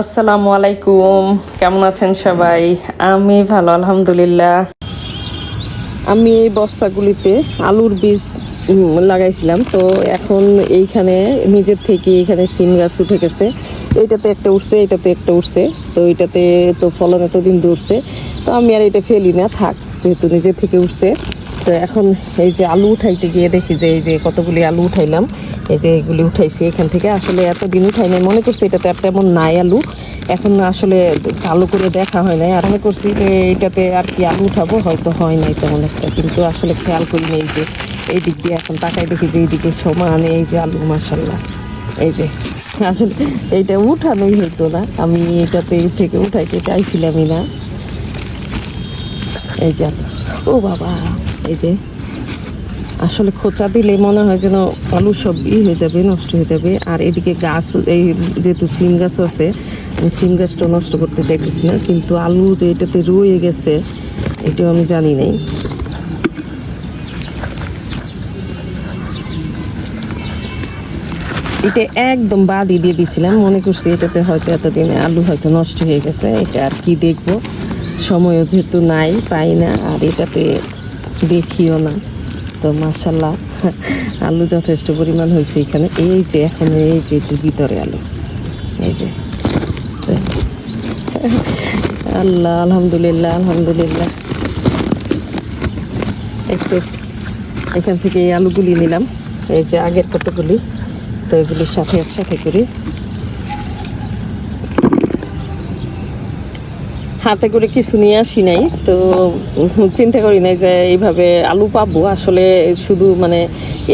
আসসালামু আলাইকুম। কেমন আছেন সবাই? আমি ভালো, আলহামদুলিল্লাহ। আমি এই বস্তাগুলিতে আলুর বীজ লাগাইছিলাম। তো এখন এইখানে নিজের থেকে এখানে সিম গাছ উঠে গেছে। এইটাতে একটা উঠছে এটাতে একটা উঠছে। তো এটাতে তো ফলন এতদিন ধরছে। তো আমি আর এটা ফেলি না, থাক, যেহেতু নিজের থেকে উঠছে। তো এখন এই যে আলু উঠাইতে গিয়ে দেখি যে এই যে কতগুলি আলু উঠাইলাম, এই যে এগুলি উঠাইছি এখান থেকে। আসলে এতদিন উঠাই নাই, মনে করছি এটাতে আর তেমন নাই আলু। এখন আসলে ভালো করে দেখা হয় নাই। আর মনে করছি যে এটাতে আর কি আলু উঠাবো, হয়তো হয় নাই তেমন একটা। কিন্তু আসলে খেয়াল করি নেই যে এই দিক দিয়ে এখন তাকাই দেখি যে এইদিকে সমান এই যে আলু মাসাল্লাহ এই যে আসলে এইটা উঠানোই হতো না। আমি এটাতে থেকে উঠাইতে চাইছিলামই না। এই যে, ও বাবা, এই যে। আসলে খোঁচা দিলে মনে হয় যেন আলু সব হয়ে যাবে, নষ্ট হয়ে যাবে। আর এদিকে গাছ, এই যেহেতু সিম গাছ আছে, আমি সিম গাছটা নষ্ট করতে চাইতেছি না, কিন্তু আলু যে এটাতে রয়ে গেছে, এটাও আমি জানি নাই। এটা একদম বাদই দিয়ে দিয়েছিলাম, মনে করছি এটাতে হয়তো এতদিনে আলু হয়তো নষ্ট হয়ে গেছে, এটা আর কি দেখব? সময়ও যেহেতু নাই, পাই না, আর এটাতে দেখিও না। তো মাসাল্লাহ আলু যথেষ্ট পরিমাণ হয়েছে এখানে। এই যে এখন এই যে একটু ভিতরে আলু। এই যে। আল্লাহ, আলহামদুলিল্লাহ আলহামদুলিল্লাহ। একটু এখান থেকে এই আলুগুলি নিলাম। এই যে আগের কতগুলি, তো এগুলির সাথে একসাথে করি হাতে করে কিছু নিয়ে আসি নাই, তো চিন্তা করি নাই যে এইভাবে আলু পাবো। আসলে শুধু মানে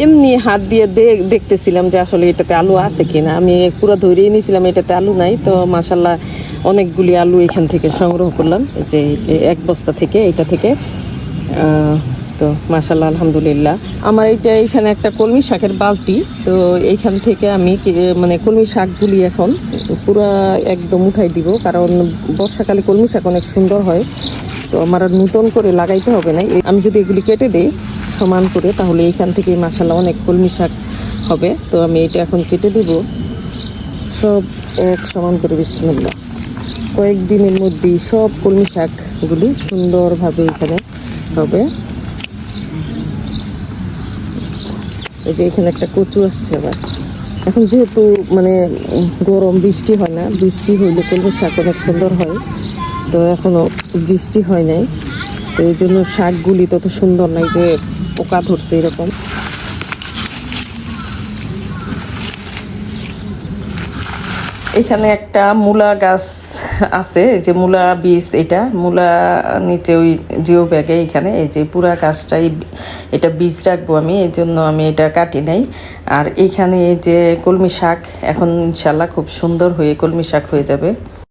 এমনি হাত দিয়ে দেখতেছিলাম যে আসলে এটাতে আলু আছে কিনা। আমি পুরো ধরেই নিয়েছিলাম এটাতে আলু নাই, তো মাসাল্লাহ অনেকগুলি আলু এখান থেকে সংগ্রহ করলাম। যে এক বস্তা থেকে, এটা থেকে তো মাসাল্লাহ আলহামদুলিল্লাহ। আমার এইটা এখানে একটা কলমি শাকের বালতি, তো এইখান থেকে আমি মানে কলমি শাকগুলি এখন পুরো একদম উঠাই দিব, কারণ বর্ষাকালে কলমি শাক অনেক সুন্দর হয়। তো আমার আর নতুন করে লাগাইতে হবে না। আমি যদি এগুলি কেটে দিই সমান করে, তাহলে এইখান থেকে মাসাল্লাহ অনেক কলমি শাক হবে। তো আমি এটা এখন কেটে দিব। সব এক সমান করে, বিসমিল্লাহ। কয়েকদিনের মধ্যেই সব কলমি শাকগুলি সুন্দরভাবে এখানে হবে। এই যে এখানে একটা কচু আসছে আবার। এখন যেহেতু মানে গরম, বৃষ্টি হয় না, বৃষ্টি হইলে কিন্তু শাক অনেক সুন্দর হয়। তো এখনও বৃষ্টি হয় নাই। তো এই জন্য শাকগুলি তত সুন্দর নাই যে পোকা ধরছে এরকম। এখানে একটা মূলা গাছ আছে যে মূলা বীজ এটা। মূলা নিচে ওই জিও ব্যাগে এখানে, এই যে পুরা গাছটাই এটা বীজ রাখব আমি, এই জন্য আমি এটা কাটি নাই। আর এখানে যে কলমি শাক, এখন ইনশাল্লাহ খুব সুন্দর হয়ে কলমি শাক হয়ে যাবে।